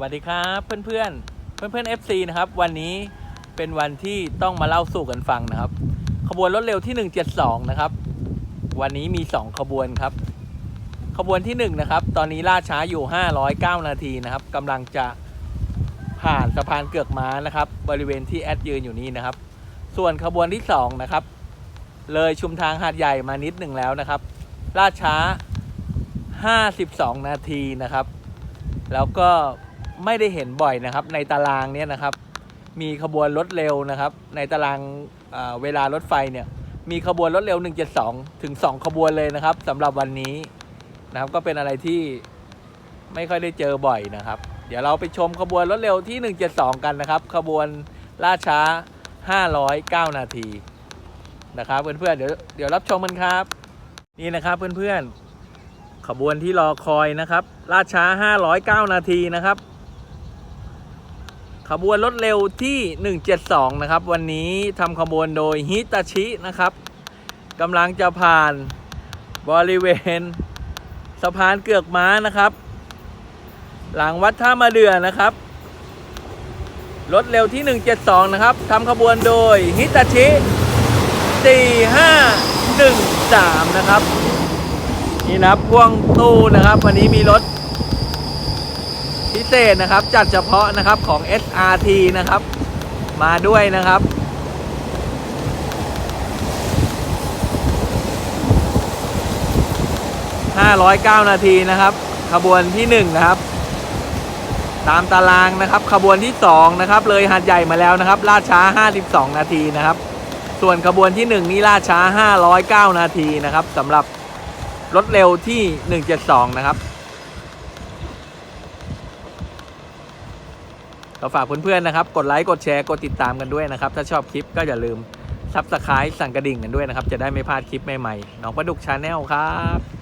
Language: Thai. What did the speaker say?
วัสดีครับเพื่อนเพื่อนเพื่อนเพื่อนๆ FC นะครับ วันนี้เป็นวันที่ต้องมาเล่าสู่กันฟังนะครับ ขบวนรถเร็วที่ 172 นะครับ วันนี้มี 2 ขบวนครับ ขบวนที่1นะครับตอนนี้ล่าช้าอยู่ 509 นาทีนะครับกำลังจะผ่านสะพานเกือกม้านะครับ บริเวณที่แอดยืนอยู่นี้นะครับ ส่วนขบวนที่2นะครับเลยชุมทางหาดใหญ่มานิดหนึ่งแล้วนะครับล่าช้า 52 นาทีนะครับ แล้วก็ ไม่ได้เห็นบ่อยนะครับ ในตารางเนี่ยนะครับ มีขบวนรถเร็วนะครับ ในตารางเอ่อเวลารถไฟเนี่ยมีขบวนรถเร็ว 172 ถึง 2 ขบวนเลยนะครับสำหรับวันนี้นะครับก็เป็นอะไรที่ไม่ค่อยได้เจอบ่อยนะครับ เดี๋ยวเราไปชมขบวนรถเร็วที่ 172 กันนะครับ ขบวนล่าช้า 509 นาทีนะครับเพื่อนๆเดี๋ยวเดี๋ยวรับชมกันครับ นี่นะครับเพื่อนๆขบวนที่รอคอยนะครับล่าช้า 509 นาทีนะครับ ขบวนรถเร็วที่ 172 นะครับ วันนี้ทำขบวนโดยฮิตาชินะครับกำลังจะผ่านบริเวณสะพานเกือกม้านะครับ หลังวัดท่ามาเดือนะครับ รถเร็วที่ 172 นะครับทำขบวนโดยฮิตาชิ 4513 นะครับ นี่นะครับพ่วงตู้นะครับ วันนี้มีรถ เศษนะครับ จัดเฉพาะนะครับของ SRT นะครับ มาด้วยนะครับ 509 นาทีนะครับ ขบวนที่1นะครับ ตามตารางนะครับ ขบวนที่2นะครับ เลยหาดใหญ่มาแล้วนะครับล่าช้า 52 นาทีนะครับ ส่วนขบวนที่ 1 นี่ล่าช้า 509 นาทีนะครับสำหรับรถเร็วที่ 172 นะครับ ก็ฝากเพื่อนๆนะครับ กดไลค์ กดแชร์ กดติดตามกันด้วยนะครับ ถ้าชอบคลิปก็อย่าลืมซับสไครต์สั่งกระดิ่งกันด้วยนะครับ จะได้ไม่พลาดคลิปใหม่ๆน้องประดุกชาแนลครับ